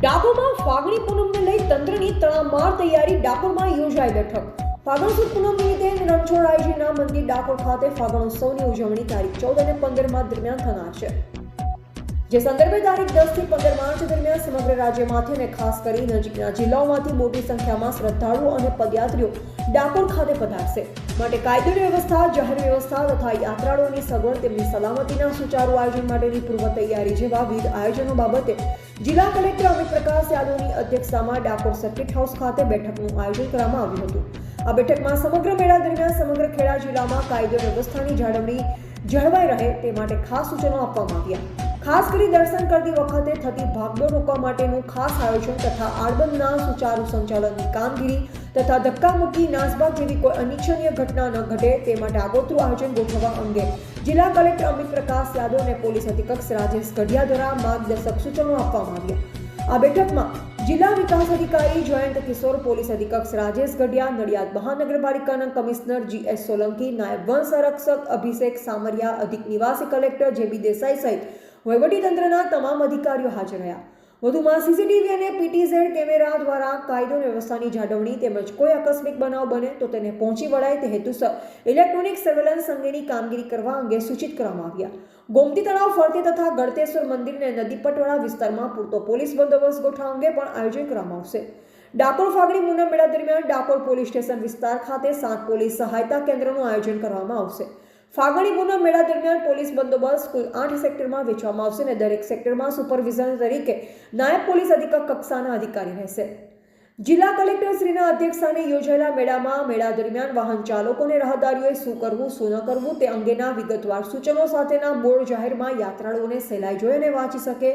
ડાકોરમાં ફાગણી પૂનમને લઈ તંત્રની તડામાર તૈયારી ડાકોરમાં યોજાઈ બેઠક. ફાગણ સુદ પૂનમ નિમિત્તે રણછોડરાયજીના મંદિર ડાકોર ખાતે ફાગણ ઉત્સવની ઉજવણી તારીખ ચૌદ અને પંદર માર્ચ દરમિયાન થનાર છે. જે સંદર્ભે તારીખ દસથી પંદર માર્ચ દરમિયાન સમગ્ર રાજ્યમાંથી અને ખાસ કરી નજીકના જિલ્લાઓમાંથી મોટી સંખ્યામાં શ્રદ્ધાળુઓ અને પદયાત્રીઓ ડાકોર ખાતે પધારશે. માટે કાયદોની વ્યવસ્થા, જાહેર વ્યવસ્થા તથા યાત્રાળુઓની સગવડ તેમની સલામતીના સુચારુ આયોજન માટેની પૂર્વ તૈયારી જેવા વિવિધ આયોજનો બાબતે જિલ્લા કલેક્ટર અમિત પ્રકાશ યાદવની અધ્યક્ષતામાં ડાકોર સર્કિટ હાઉસ ખાતે બેઠકનું આયોજન કરવામાં આવ્યું હતું. આ બેઠકમાં સમગ્ર મેળા દરમિયાન સમગ્ર ખેડા જિલ્લામાં કાયદો વ્યવસ્થાની જાળવણી જળવાઈ રહે તે માટે ખાસ સૂચનો આપવામાં આવ્યા. ખાસ કરી દર્શન કરતી વખતે થતી ભાગદોડ રોકવા માટેનું ખાસ આયોજન તથા આડબંધના સુચારુ સંચાલનની કામગીરી તથા ધક્કા ધક્કામુક્કી, નાસભાગ જેવી કોઈ અનિચ્છનીય ઘટના ન ઘટે તે માટે આગોતરું આયોજન ગોઠવવા અંગે જિલ્લા કલેક્ટર અમિત પ્રકાશ યાદવ અને પોલીસ અધિક્ષક રાજેશ ગઢિયા દ્વારા માર્ગદર્શક સૂચનો આપવામાં આવ્યા. આ બેઠકમાં જિલ્લા વિકાસ અધિકારી જયંત કિશોર, પોલીસ અધિક્ષક રાજેશ ગઢિયા નડિયાદ મહાનગરપાલિકાના કમિશનર જી એસ સોલંકી, નાયબ વન સંરક્ષક અભિષેક સામરિયા, અધિક નિવાસી કલેક્ટર જેબી દેસાઈ સહિત વહીવટીતંત્રના તમામ અધિકારીઓ હાજર રહ્યા. વધુમાં સીસીટીવી અને પીટીઝેડ કેમેરા દ્વારા કાયદો વ્યવસ્થાની જાળવણી તેમજ કોઈ આકસ્મિક બનાવ બને તો તેને પહોંચી વળાય તે હેતુસર ઇલેક્ટ્રોનિક સર્વેલન્સ અંગેની કામગીરી કરવા અંગે સૂચિત કરવામાં આવ્યા. ગોમતી તળાવ ફરતે તથા ગળતેશ્વર મંદિર અને નદીપટવાળા વિસ્તારમાં પૂરતો પોલીસ બંદોબસ્ત ગોઠવવા અંગે પણ આયોજન કરવામાં આવશે. ડાકોર ફાગણી પૂનમ મેળા દરમિયાન ડાકોર પોલીસ સ્ટેશન વિસ્તાર ખાતે સાત પોલીસ સહાયતા કેન્દ્રનું આયોજન કરવામાં આવશે. ફાગણી પૂનમ મેળા દરમિયાન પોલીસ બંદોબસ્ત કુલ આઠ સેક્ટરમાં વેચવામાં આવશે અને દરેક સેક્ટરમાં સુપરવિઝન તરીકે નાયબ પોલીસ અધિક્ષક કક્ષાના અધિકારી રહેશે. જિલ્લા કલેક્ટરશ્રીના અધ્યક્ષસ્થાને યોજાયેલા મેળામાં મેળા દરમિયાન વાહન ચાલકોને રાહદારીઓએ શું કરવું, શું ન કરવું તે અંગેના વિગતવાર સૂચનો સાથેના બોર્ડ જાહેરમાં યાત્રાળુઓને સહેલાઈ જોઈ અને વાંચી શકે.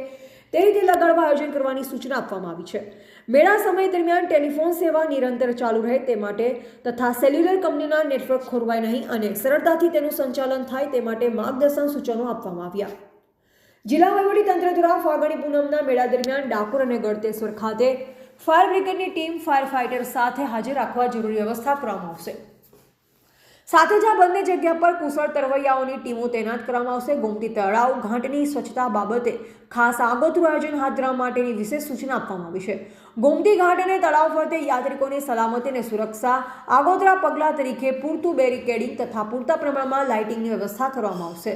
તે રીતે લગાડવા આયોજન કરવાની સૂચના આપવામાં આવી છે. મેળા સમય દરમિયાન ટેલિફોન સેવા નિરંતર ચાલુ રહે તે માટે તથા સેલ્યુલર કંપનીના નેટવર્ક ખોરવાય નહીં અને સરળતાથી તેનું સંચાલન થાય તે માટે માર્ગદર્શન સૂચનો આપવામાં આવ્યા. જિલ્લા વહીવટીતંત્ર દ્વારા ફાગણી પૂનમના મેળા દરમિયાન ડાકોર અને ગળતેશ્વર ખાતે ફાયર બ્રિગેડની ટીમ ફાયર ફાઇટર સાથે હાજર રાખવા જરૂરી વ્યવસ્થા કરવામાં આવશે. સાથે જ આ બંને જગ્યા પર કુશળ તરવૈયાઓની ટીમો તૈનાત કરવામાં આવશે. ગોમતી તળાવ ઘાટની સ્વચ્છતા બાબતે ખાસ આગોતરું આયોજન હાથ ધરવા માટેની વિશેષ સૂચના આપવામાં આવી છે. ગોમતી ઘાટ અને તળાવ ફરતે યાત્રિકોની સલામતી અને સુરક્ષા આગોતરા પગલાં તરીકે પૂરતું બેરિકેડિંગ તથા પૂરતા પ્રમાણમાં લાઇટિંગની વ્યવસ્થા કરવામાં આવશે.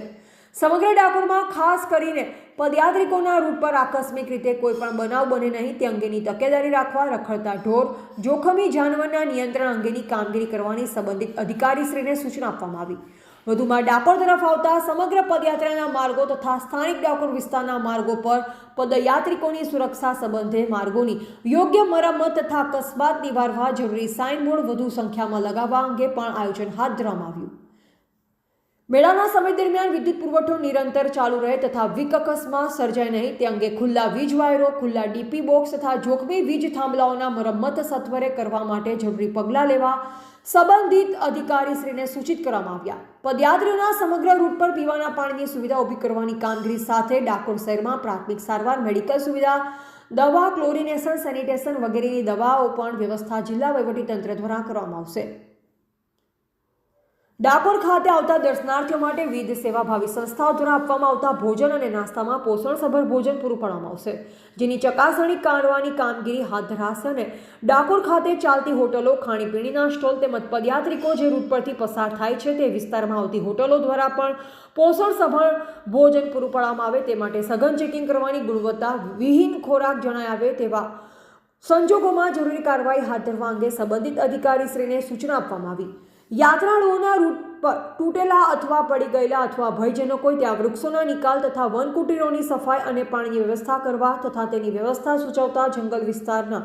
સમગ્ર ડાકોરમાં ખાસ કરીને પદયાત્રિકોના રૂટ પર આકસ્મિક રીતે કોઈ પણ બનાવ બને નહીં, તે અંગેની તકેદારી રાખવા, રખડતા ઢોર, જોખમી જાનવરના નિયંત્રણ અંગેની કામગીરી કરવાની સંબંધિત અધિકારીશ્રીને સૂચના આપવામાં આવી. વધુમાં ડાકોર તરફ આવતા સમગ્ર પદયાત્રાના માર્ગો તથા સ્થાનિક ડાકોર વિસ્તારના માર્ગો પર પદયાત્રિકોની સુરક્ષા સંબંધે માર્ગોની યોગ્ય મરમ્મત તથા અકસ્માત નિવારવા જરૂરી સાઇનબોર્ડ વધુ સંખ્યામાં લગાવવા અંગે પણ આયોજન હાથ ધરવામાં આવ્યું. મેળાના સમય દરમિયાન વિદ્યુત પુરવઠો નિરંતર ચાલુ રહે તથા અકસ્માત સર્જાય નહીં. તે અંગે ખુલ્લા વીજ વાયરો, ખુલ્લા ડીપી બોક્સ તથા જોખમી વીજ થાંભલાઓના મરમ્મત સત્વરે કરવા માટે જરૂરી પગલાં લેવા સંબંધિત અધિકારીશ્રીને સૂચિત કરવામાં આવ્યા. પદયાત્રીઓના સમગ્ર રૂટ પર પીવાના પાણીની સુવિધા ઊભી કરવાની કામગીરી સાથે ડાકોર શહેરમાં પ્રાથમિક સારવાર, મેડિકલ સુવિધા, દવા, ક્લોરિનેશન, સેનિટેશન વગેરેની દવાઓ પણ વ્યવસ્થા જિલ્લા વહીવટીતંત્ર દ્વારા કરવામાં આવશે. ડાકોર ખાતે આવતા દર્શનાર્થીઓ માટે વિવિધ સેવાભાવી સંસ્થાઓ દ્વારા આપવામાં આવતા ભોજન અને નાસ્તામાં પોષણસભર ભોજન પૂરું પાડવામાં આવશે, જેની ચકાસણી કરવાની કામગીરી હાથ ધરાશે અને ડાકોર ખાતે ચાલતી હોટલો, ખાણીપીણીના સ્ટોલ તેમજ પદયાત્રિકો જે રૂટ પરથી પસાર થાય છે તે વિસ્તારમાં આવતી હોટલો દ્વારા પણ પોષણસભર ભોજન પૂરું પાડવામાં આવે તે માટે સઘન ચેકિંગ કરવાની ગુણવત્તા વિહીન ખોરાક જણાય આવે તેવા સંજોગોમાં જરૂરી કાર્યવાહી હાથ ધરવા અંગે સંબંધિત અધિકારીશ્રીને સૂચના આપવામાં આવી. યાત્રાળુઓના રૂટ પર તૂટેલા અથવા પડી ગયેલા અથવા ભયજનકો ત્યાં વૃક્ષોના નિકાલ તથા વન કુટીરોની સફાઈ અને પાણીની વ્યવસ્થા કરવા તથા તેની વ્યવસ્થા સૂચવતા જંગલ વિસ્તારના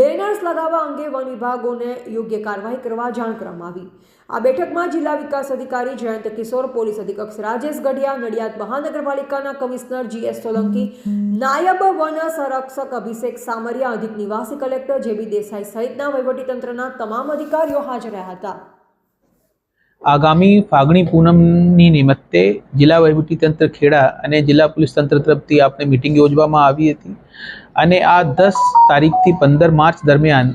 બેનર્સ લગાવવા અંગે વન વિભાગોને યોગ્ય કાર્યવાહી કરવા જાણ કરવામાં આવી. આ બેઠકમાં જિલ્લા વિકાસ અધિકારી જયંત કિશોર, પોલીસ અધિક્ષક રાજેશ ગઢિયા, નડિયાદ મહાનગરપાલિકાના કમિશનર જી એસ સોલંકી, નાયબ વન સંરક્ષક અભિષેક સામરિયા, અધિક નિવાસી કલેક્ટર જેબી દેસાઈ સહિતના વહીવટીતંત્રના તમામ અધિકારીઓ હાજર રહ્યા હતા. આગામી ફાગણી પૂનમની નિમિત્તે જિલ્લા વહીવટીતંત્ર ખેડા અને જિલ્લા પોલીસ તંત્ર તરફથી આપણે મિટિંગ યોજવામાં આવી હતી. અને આ દસ તારીખથી પંદર માર્ચ દરમિયાન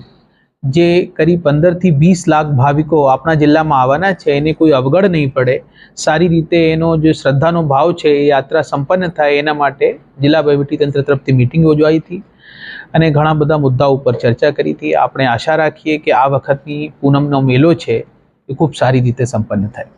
જે કરી પંદરથી વીસ લાખ ભાવિકો આપણા જિલ્લામાં આવવાના છે, એને કોઈ અવગડ નહીં પડે. સારી રીતે એનો જે શ્રદ્ધાનો ભાવ છે, એ યાત્રા સંપન્ન થાય એના માટે જિલ્લા વહીવટીતંત્ર તરફથી મિટિંગ યોજવાઈ હતી. અને ઘણા બધા મુદ્દાઓ ઉપર ચર્ચા કરી હતી. આપણે આશા રાખીએ કે આ વખતની પૂનમનો મેલો છે. એ ખૂબ સારી રીતે સંપન્ન થાય.